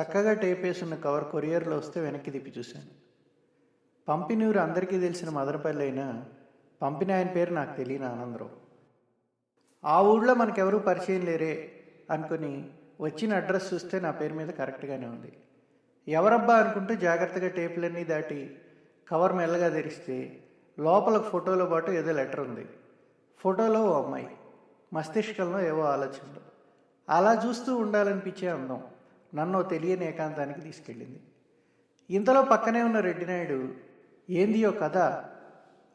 చక్కగా tape టేపేసున్న cover కొరియర్లో వస్తే వెనక్కి తిప్పి చూశాను. పంపినూరు అందరికీ తెలిసిన మదనపల్లి అయినా పంపిన ఆయన పేరు నాకు తెలియని ఆనందరావు. ఆ ఊళ్ళో మనకెవరూ పరిచయం లేరే అనుకుని వచ్చిన అడ్రస్ చూస్తే నా పేరు మీద కరెక్ట్గానే ఉంది. ఎవరబ్బా అనుకుంటూ జాగ్రత్తగా టేపులన్నీ దాటి కవర్ మెల్లగా తెరిస్తే లోపల ఫోటోలో పాటు ఏదో లెటర్ ఉంది. ఫోటోలో ఓ అమ్మాయి. మస్తిష్కంలో ఏవో ఆలోచనలు. అలా చూస్తూ ఉండాలనిపించే అందం. నన్ను తెలియని ఏకాంతానికి తీసుకెళ్ళింది. ఇంతలో పక్కనే ఉన్న రెడ్డినాయుడు ఏందియో కథ?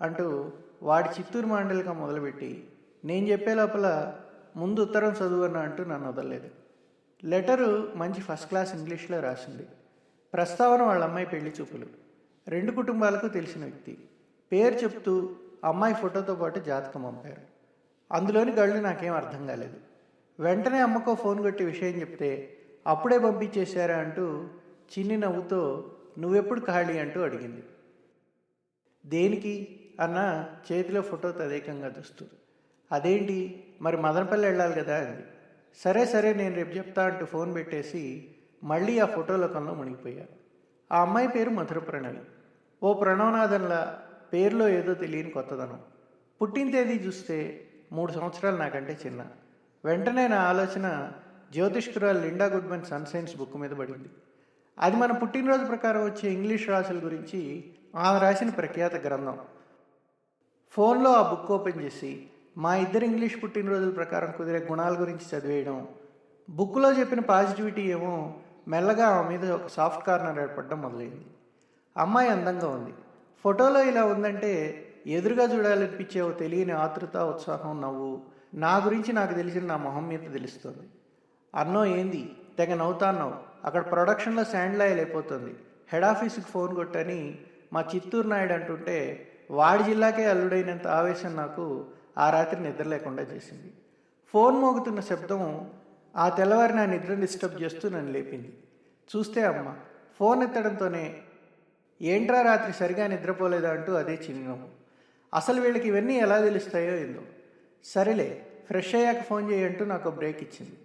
అంటూ వాడి చిత్తూరు మాండలిక మొదలుపెట్టి నేను చెప్పే లోపల ముందు ఉత్తరం చదువన్నా అంటూ నన్ను వదలలేదు. లెటరు మంచి ఫస్ట్ క్లాస్ ఇంగ్లీష్లో రాసింది. ప్రస్తావన వాళ్ళ అమ్మాయి పెళ్ళి చూపులు. రెండు కుటుంబాలకు తెలిసిన వ్యక్తి. పేరు చెప్తూ అమ్మాయి ఫోటోతో పాటు జాతకం పంపారు. అందులోని గళ్ళు నాకేం అర్థం కాలేదు. వెంటనే అమ్మకో ఫోన్ కొట్టి విషయం చెప్తే అప్పుడే పంపించేశారా అంటూ చిన్ని నవ్వుతో నువ్వెప్పుడు ఖాళీ? అంటూ అడిగింది. దేనికి? అన్న చేతిలో ఫోటో తదేకంగా చూస్తూ అదేంటి? మరి మదనపల్లి వెళ్ళాలి కదా అంది. సరే సరే నేను రేపు చెప్తా అంటూ ఫోన్ పెట్టేసి మళ్ళీ ఆ ఫోటో లోకంలో మునిగిపోయా. ఆ అమ్మాయి పేరు మధుర ప్రణవి ఓ ప్రణవనాథన్లా పేరులో ఏదో తెలియని కొత్తదనం. పుట్టిన తేదీ చూస్తే మూడు సంవత్సరాలు నాకంటే చిన్న. వెంటనే నా ఆలోచన జ్యోతిష్కురాలు Linda Goodman sun signs book మీద పడింది. అది మన పుట్టినరోజు ప్రకారం వచ్చే ఇంగ్లీష్ రాశుల గురించి ఆమె రాసిన ప్రఖ్యాత గ్రంథం. ఫోన్లో ఆ బుక్ ఓపెన్ చేసి మా ఇద్దరు ఇంగ్లీష్ పుట్టినరోజుల ప్రకారం కుదిరే గుణాల గురించి చదివేయడం. బుక్లో చెప్పిన పాజిటివిటీ ఏమో మెల్లగా ఆమె మీద ఒక సాఫ్ట్ కార్నర్ ఏర్పడడం మొదలైంది. అమ్మాయి అందంగా ఉంది. ఫోటోలో ఇలా ఉందంటే ఎదురుగా చూడాలనిపించే ఓ తెలియని ఆతృత ఉత్సాహం నవ్వు నా గురించి నాకు తెలిసిన నా మొహం మీద తెలుస్తుంది. అన్నో ఏంది? తెగ నవ్వుతాన్నావు. అక్కడ ప్రొడక్షన్లో శాండ్ అయిపోతుంది. హెడ్ ఆఫీస్కి ఫోన్ కొట్టని మా చిత్తూరు నాయుడు అంటుంటే వాడి జిల్లాకే అల్లుడైనంత ఆవేశం నాకు ఆ రాత్రి నిద్ర లేకుండా చేసింది. ఫోన్ మోగుతున్న శబ్దం ఆ తెల్లవారి నా నిద్ర డిస్టర్బ్ చేస్తూ నన్ను లేపింది. చూస్తే అమ్మ ఫోన్ ఎత్తడంతోనే ఏంట్రా రాత్రి సరిగా నిద్రపోలేదా? అంటూ అదే చిరునవ్వు అసలు వీళ్ళకి ఇవన్నీ ఎలా తెలుస్తాయో ఏందో. సరేలే ఫ్రెష్ అయ్యాక ఫోన్ చేయంటూ నాకు బ్రేక్ ఇచ్చింది.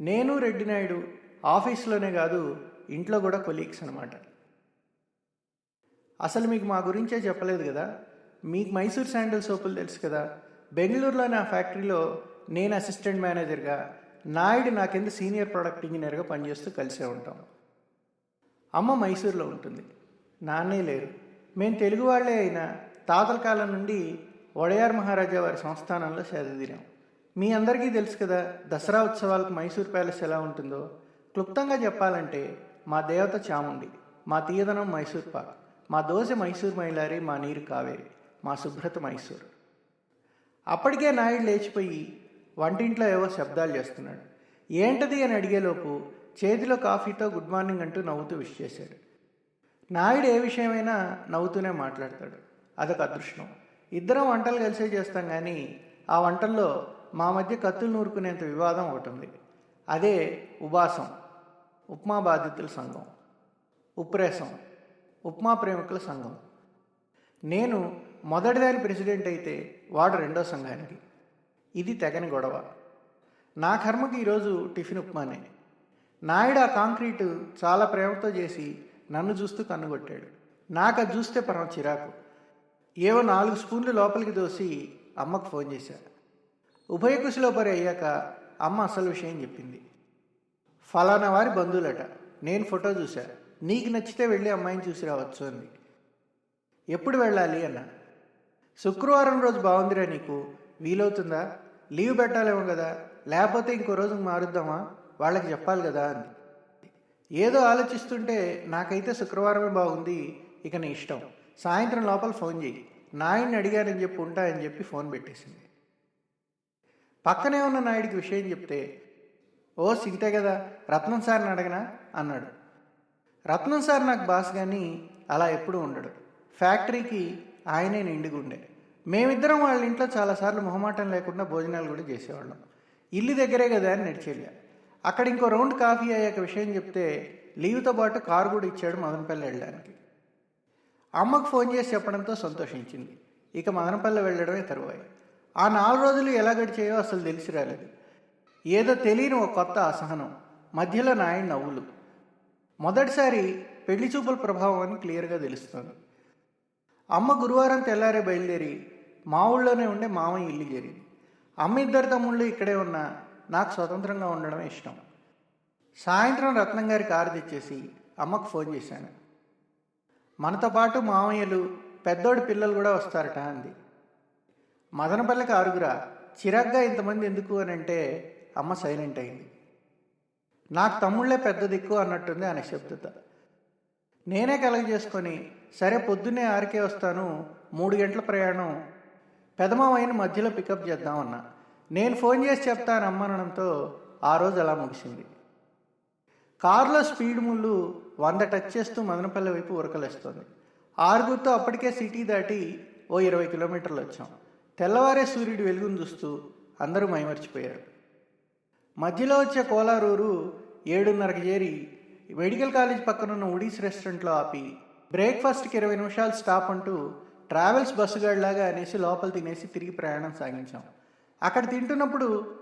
నేను రెడ్డి నాయుడు ఆఫీస్లోనే కాదు ఇంట్లో కూడా కొలీగ్స్ అనమాట అసలు మీకు మా గురించే చెప్పలేదు కదా? మీకు మైసూర్ శాండల్ సోపులు తెలుసు కదా? బెంగళూరులోని ఆ ఫ్యాక్టరీలో నేను అసిస్టెంట్ మేనేజర్గా నాయుడు నా కింద సీనియర్ ప్రొడక్ట్ ఇంజనీర్గా పనిచేస్తూ కలిసే ఉంటాం. అమ్మ మైసూర్లో ఉంటుంది. నాన్నే లేరు. మేము తెలుగు వాళ్ళే అయినా తాతల కాలం నుండి వడయార్ మహారాజా వారి సంస్థానంలో సేదతీరాం మీ అందరికీ తెలుసు కదా దసరా ఉత్సవాలకు మైసూర్ ప్యాలెస్ ఎలా ఉంటుందో. క్లుప్తంగా చెప్పాలంటే మా దేవత చాముండి మా తీయదనం మైసూర్ పాక్ మా దోశ మైసూర్ మైలారి మా నీరు కావేరి మా శుభ్రత మైసూర్. అప్పటికే నాయుడు లేచిపోయి వంటింట్లో ఏవో శబ్దాలు చేస్తున్నాడు. ఏంటది అని అడిగేలోపు చేతిలో కాఫీతో గుడ్ మార్నింగ్ అంటూ నవ్వుతూ విష్ చేశాడు. నాయుడు ఏ విషయమైనా నవ్వుతూనే మాట్లాడతాడు. అదొక అదృష్టం. ఇద్దరం వంటలు కలిసే చేస్తాం కానీ ఆ వంటల్లో మా మధ్య కత్తులు నూరుకునేంత వివాదం ఒకటి ఉంది. అదే ఉపాసం ఉప్మా బాధితుల సంఘం ఉప్రేసం ఉప్మా ప్రేమికుల సంఘం. నేను మొదటిదారి ప్రెసిడెంట్ అయితే వాడు రెండో సంఘానికి. ఇది తెగని గొడవ. నా కర్మకి ఈరోజు టిఫిన్ ఉప్మానే. నాయుడు ఆ కాంక్రీటు చాలా ప్రేమతో చేసి నన్ను చూస్తూ కన్నుగొట్టాడు నాకు అది చూస్తే పరం చిరాకు. ఏవో నాలుగు స్పూన్లు లోపలికి దోసి అమ్మకు ఫోన్ చేశాను ఉభయ పరి అయ్యాక అమ్మ అసలు విషయం చెప్పింది. ఫలానా వారి బంధువులట. నేను ఫోటో చూశా. నీకు నచ్చితే వెళ్ళి అమ్మాయిని చూసి రావచ్చు అంది. ఎప్పుడు వెళ్ళాలి అన్న. శుక్రవారం రోజు బాగుందిరా నీకు. వీలవుతుందా? లీవ్ పెట్టాలేమో కదా. లేకపోతే ఇంకో రోజుకి మారుద్దామా? వాళ్ళకి చెప్పాలి కదా అంది. ఏదో ఆలోచిస్తుంటే నాకైతే శుక్రవారమే బాగుంది. ఇక నీ ఇష్టం. సాయంత్రం లోపల ఫోన్ చేయి నాయన్ని అడిగానని చెప్పి ఉంటా అని చెప్పి ఫోన్ పెట్టేసింది. పక్కనే ఉన్న నాయుడికి విషయం చెప్తే ఓ సిగితే కదా రత్నం సార్ని అడగనా? అన్నాడు. రత్నం సార్ నాకు బాస్ కానీ అలా ఎప్పుడూ ఉండడు. ఫ్యాక్టరీకి ఆయనే నిండుగుండే. మేమిద్దరం వాళ్ళ ఇంట్లో చాలాసార్లు మొహమాటం లేకుండా భోజనాలు కూడా చేసేవాళ్ళం. ఇల్లు దగ్గరే కదా అని నడిచెళ్ళా. అక్కడ ఇంకో రౌండ్ కాఫీ అయ్యాక విషయం చెప్తే లీవ్తో పాటు కారు కూడా ఇచ్చాడు మదనపల్లి వెళ్ళడానికి. అమ్మకు ఫోన్ చేసి చెప్పడంతో సంతోషించింది. ఇక మదనపల్లి వెళ్ళడమే తరువాయి. ఆ నాలుగు రోజులు ఎలా గడిచాయో అసలు తెలిసి రాలేదు. ఏదో తెలియని ఒక కొత్త అసహనం మధ్యలో నాయన నవ్వులు. మొదటిసారి పెళ్ళి చూపుల ప్రభావం అని క్లియర్గా తెలుస్తుంది. అమ్మ గురువారం తెల్లారే బయలుదేరి మా ఊళ్ళోనే ఉండే మామయ్య ఇల్లు చేరింది. అమ్మ ఇద్దరు తమ్ముళ్ళు ఇక్కడే ఉన్నా నాకు స్వతంత్రంగా ఉండడం ఇష్టం. సాయంత్రం రత్నం గారి కారు తెచ్చేసి అమ్మకు ఫోన్ చేశాను. మనతో పాటు మామయ్యలు పెద్దోడి పిల్లలు కూడా వస్తారట అంది. మదనపల్లికి ఆరుగురా. చిరాగ్గా ఇంతమంది ఎందుకు అని అంటే అమ్మ సైలెంట్ అయింది. నాకు తమ్ముళ్ళే పెద్ద దిక్కు అన్నట్టుంది ఆ నిశ్శబ్దత నేనే కలగ చేసుకొని సరే పొద్దున్నే ఆరికే వస్తాను మూడు గంటల ప్రయాణం పెదమావయ్యని మధ్యలో పికప్ చేద్దామన్నా నేను ఫోన్ చేసి చెప్తాను అమ్మనడంతో ఆ రోజు అలా ముగిసింది. కారులో స్పీడ్ ముళ్ళు వంద టచ్ చేస్తూ మదనపల్లి వైపు ఉరకలేస్తుంది. ఆరుగురితో అప్పటికే సిటీ దాటి ఓ ఇరవై కిలోమీటర్లు వచ్చాం. తెల్లవారే సూర్యుడి వెలుగును చూస్తూ అందరూ మైమర్చిపోయారు. మధ్యలో వచ్చే కోలారూరు ఏడున్నరకు చేరి మెడికల్ కాలేజ్ పక్కనున్న ఉడీస్ రెస్టారెంట్లో ఆపి బ్రేక్ఫాస్ట్కి ఇరవై నిమిషాలు స్టాప్ అంటూ ట్రావెల్స్ బస్సు గడిలాగా అనేసి లోపల తినేసి తిరిగి ప్రయాణం సాగించాం. అక్కడ తింటున్నప్పుడు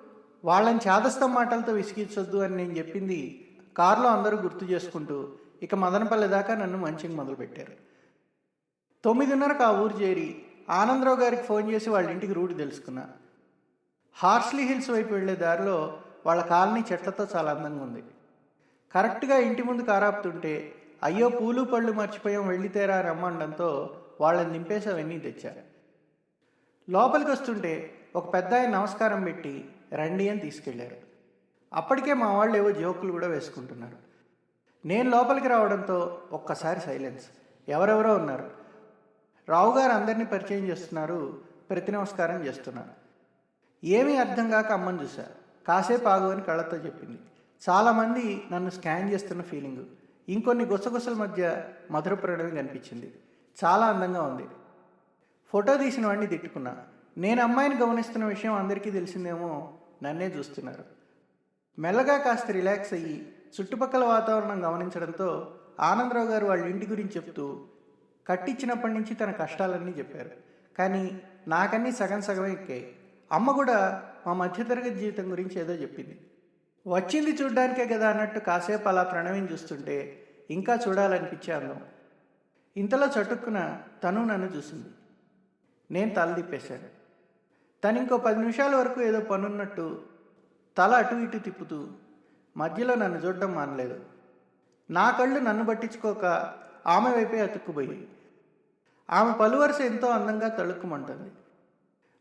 వాళ్ళని చాదస్తం మాటలతో విసిగించొద్దు అని నేను చెప్పింది కారులో అందరూ గుర్తు చేసుకుంటూ ఇక మదనపల్లి దాకా నన్ను మంచిగా మొదలుపెట్టారు. తొమ్మిదిన్నరకు ఆ ఊరు చేరి ఆనందరావు గారికి ఫోన్ చేసి వాళ్ళ ఇంటికి రూట్ తెలుసుకున్నా. హార్స్లీ హిల్స్ వైపు వెళ్ళే దారిలో వాళ్ళ కాలనీ చెట్లతో చాలా అందంగా ఉంది. కరెక్ట్గా ఇంటి ముందు కారాపుతుంటే అయ్యో పూలు పళ్ళు మర్చిపోయాం వెళ్ళితేరా రమ్మండంతో వాళ్ళని నింపేసి అవన్నీ తెచ్చారు లోపలికి వస్తుంటే ఒక పెద్ద ఆయన నమస్కారం పెట్టి రండి అని తీసుకెళ్ళారు అప్పటికే మా వాళ్ళు ఏవో జోకులు కూడా వేసుకుంటున్నారు. నేను లోపలికి రావడంతో ఒక్కసారి సైలెన్స్. ఎవరెవరో ఉన్నారు. రావు గారు అందరినీ పరిచయం చేస్తున్నారు ప్రతి నమస్కారం చేస్తున్నారు. ఏమీ అర్థం కాక అమ్మని చూశా కాసేపు ఆగు అని కళ్ళతో చెప్పింది. చాలామంది నన్ను స్కాన్ చేస్తున్న ఫీలింగ్. ఇంకొన్ని గుసగుసల మధ్య మధుర ప్రణవి కనిపించింది. చాలా అందంగా ఉంది. ఫోటో తీసిన వాడిని తిట్టుకున్నా. నేను అమ్మాయిని గమనిస్తున్న విషయం అందరికీ తెలిసిందేమో నన్నే చూస్తున్నారు. మెల్లగా కాస్త రిలాక్స్ అయ్యి చుట్టుపక్కల వాతావరణం గమనించడంతో ఆనందరావు గారు వాళ్ళ ఇంటి గురించి చెప్తూ కట్టించినప్పటి నుంచి తన కష్టాలన్నీ చెప్పారు. కానీ నాకన్నీ సగం సగమే ఎక్కాయి. అమ్మ కూడా మా మధ్యతరగతి జీవితం గురించి ఏదో చెప్పింది. వచ్చింది చూడ్డానికే కదా అన్నట్టు కాసేపు అలా ప్రణవిని చూస్తుంటే ఇంకా చూడాలనిపించే అందం. ఇంతలో చటుక్కున తను నన్ను చూసింది. నేను తల తిప్పేశాను. తను ఇంకో పది నిమిషాల వరకు ఏదో పనున్నట్టు తల అటు ఇటు తిప్పుతూ మధ్యలో నన్ను చూడడం మానలేదు. నా కళ్ళు నన్ను పట్టించుకోక ఆమె వైపే అతుక్కుపోయాయి. ఆమె పలువరుస ఎంతో అందంగా తళుక్కుమంటుంది.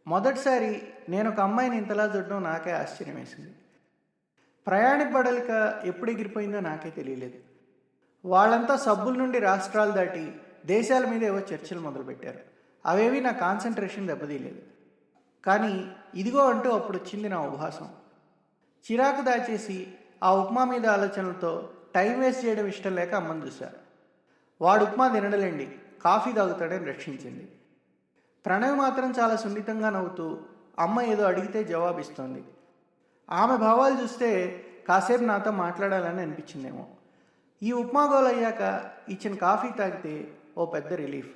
మొదటిసారి నేను ఒక అమ్మాయిని ఇంతలా చూడడం నాకే ఆశ్చర్యం వేసింది ప్రయాణిక ఎప్పుడు ఎగిరిపోయిందో నాకే తెలియలేదు. వాళ్ళంతా సబ్బుల నుండి రాష్ట్రాలు దాటి దేశాల మీద ఏవో చర్చలు మొదలుపెట్టారు. అవేవి నా కాన్సన్ట్రేషన్ దెబ్బతీయలేదు. కానీ ఇదిగో అంటూ అప్పుడు వచ్చింది నా ఉపహాసం. చిరాకు దాచేసి ఆ ఉప్మా మీద ఆలోచనలతో టైం వేస్ట్ చేయడం ఇష్టం లేక అమ్మని చూశారు వాడు ఉప్మా తినడలేండి. కాఫీ తాగుతాడని రక్షించింది. ప్రణవ్ మాత్రం చాలా సున్నితంగా నవ్వుతూ అమ్మ ఏదో అడిగితే జవాబిస్తోంది. ఆమె భావాలు చూస్తే కాసేపు నాతో మాట్లాడాలని అనిపించిందేమో. ఈ ఉప్మా గోల్ అయ్యాక ఇచ్చిన కాఫీ తాగితే ఓ పెద్ద రిలీఫ్.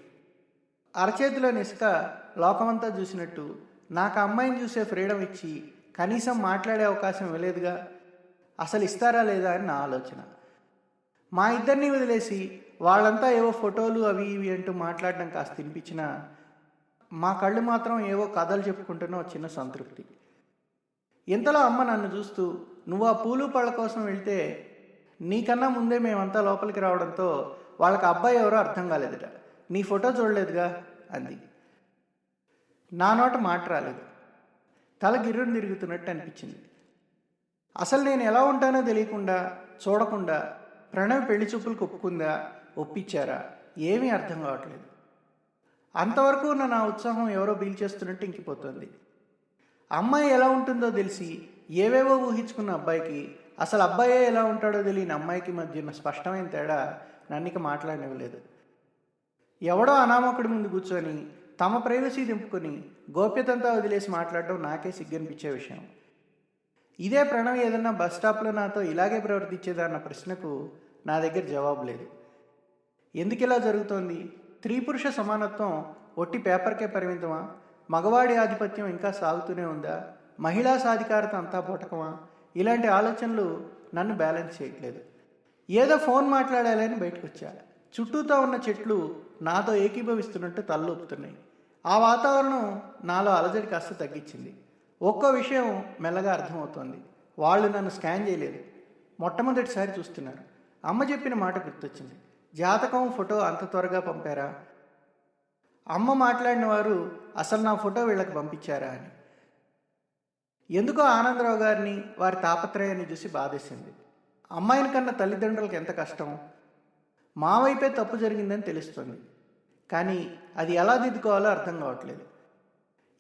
అరచేతిలో ఇసుక లోకమంతా చూసినట్టు నాకు అమ్మాయిని చూసే ఫ్రీడమ్ ఇచ్చి కనీసం మాట్లాడే అవకాశం ఇవ్వలేదుగా. అసలు ఇస్తారా లేదా అని నా ఆలోచన. మా ఇద్దరిని వదిలేసి వాళ్ళంతా ఏవో ఫోటోలు అవి ఇవి అంటూ మాట్లాడడం కాస్త తినిపించిన మా కళ్ళు మాత్రం ఏవో కథలు చెప్పుకుంటున్న చిన్న సంతృప్తి. ఇంతలో అమ్మ నన్ను చూస్తూ నువ్వు ఆ పూలు పళ్ళ కోసం వెళ్తే నీకన్నా ముందే మేమంతా లోపలికి రావడంతో వాళ్ళకి అబ్బాయి ఎవరో అర్థం కాలేదుట. నీ ఫోటో చూడలేదుగా? అంది. నా నోట మాట రాలేదు. తల గిర్రును తిరుగుతున్నట్టు అనిపించింది. అసలు నేను ఎలా ఉంటానో తెలియకుండా చూడకుండా ప్రణవ్ పెళ్ళి చూపులకు ఒప్పుకుందా ఒప్పించారా? ఏమీ అర్థం కావట్లేదు. అంతవరకు ఉన్న నా ఉత్సాహం ఎవరో బీల్చేస్తున్నట్టు ఇంకిపోతుంది. అమ్మాయి ఎలా ఉంటుందో తెలిసి ఏవేవో ఊహించుకున్న అబ్బాయికి అసలు అబ్బాయే ఎలా ఉంటాడో తెలియని అమ్మాయికి మధ్య ఉన్న స్పష్టమైన తేడా నన్నిక మాట్లాడనివ్వలేదు. ఎవడో అనామకుడి ముందు కూర్చొని తమ ప్రైవసీ దింపుకొని గోప్యతంతా వదిలేసి మాట్లాడడం నాకే సిగ్గనిపించే విషయం. ఇదే ప్రణవ్ ఏదన్నా బస్ స్టాప్లో నాతో ఇలాగే ప్రవర్తించేదా అన్న ప్రశ్నకు నా దగ్గర జవాబు లేదు. ఎందుకు ఇలా జరుగుతోంది? స్త్రీ పురుష సమానత్వం ఒట్టి పేపర్కే పరిమితమా? మగవాడి ఆధిపత్యం ఇంకా సాగుతూనే ఉందా? మహిళా సాధికారత అంతా పోటకమా? ఇలాంటి ఆలోచనలు నన్ను బ్యాలెన్స్ చేయట్లేదు. ఏదో ఫోన్ మాట్లాడాలని బయటకు వచ్చా చుట్టూతో ఉన్న చెట్లు నాతో ఏకీభవిస్తున్నట్టు తలూపుతున్నాయి ఆ వాతావరణం నాలో అలజడి కాస్త తగ్గించింది. ఒక్కో విషయం మెల్లగా అర్థమవుతోంది. వాళ్ళు నన్ను స్కాన్ చేయలేదు. మొట్టమొదటిసారి చూస్తున్నారు. అమ్మ చెప్పిన మాట గుర్తొచ్చింది. జాతకం ఫోటో అంత త్వరగా పంపారా? అమ్మ మాట్లాడిన వారు అసలు నా ఫోటో వీళ్ళకి పంపించారా? అని. ఎందుకో ఆనందరావు గారిని వారి తాపత్రయాన్ని చూసి బాధేసింది. అమ్మాయిని కన్నా తల్లిదండ్రులకు ఎంత కష్టం? మా వైపే తప్పు జరిగిందని తెలుస్తుంది. కానీ అది ఎలా దిద్దుకోవాలో అర్థం కావట్లేదు.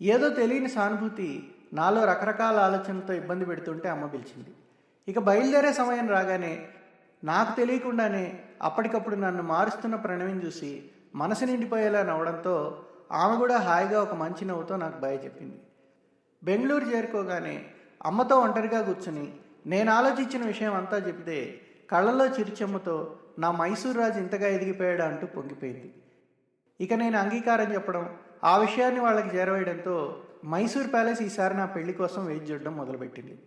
ఏదో తెలియని సానుభూతి నాలో రకరకాల ఆలోచనలతో ఇబ్బంది పెడుతుంటే అమ్మ పిలిచింది. ఇక బయలుదేరే సమయం రాగానే నాకు తెలియకుండానే అప్పటికప్పుడు నన్ను మారుస్తున్న ప్రణవిని చూసి మనసు నిండిపోయేలా నవ్వడంతో ఆమె కూడా హాయిగా ఒక మంచి నవ్వుతో నాకు భయ చెప్పింది. బెంగళూరు చేరుకోగానే అమ్మతో ఒంటరిగా కూర్చుని నేను ఆలోచించిన విషయం అంతా చెబితే కళ్ళల్లో చిరుచెమ్మతో నా మైసూర్ రాజు ఇంతగా ఎదిగిపోయాడు అంటూ పొంగిపోయింది. ఇక నేను అంగీకారం చెప్పడం ఆ విషయాన్ని వాళ్ళకి చేరవేయడంతో మైసూర్ ప్యాలెస్ ఈసారి నా పెళ్ళి కోసం వెయిట్ చూడడం మొదలుపెట్టింది.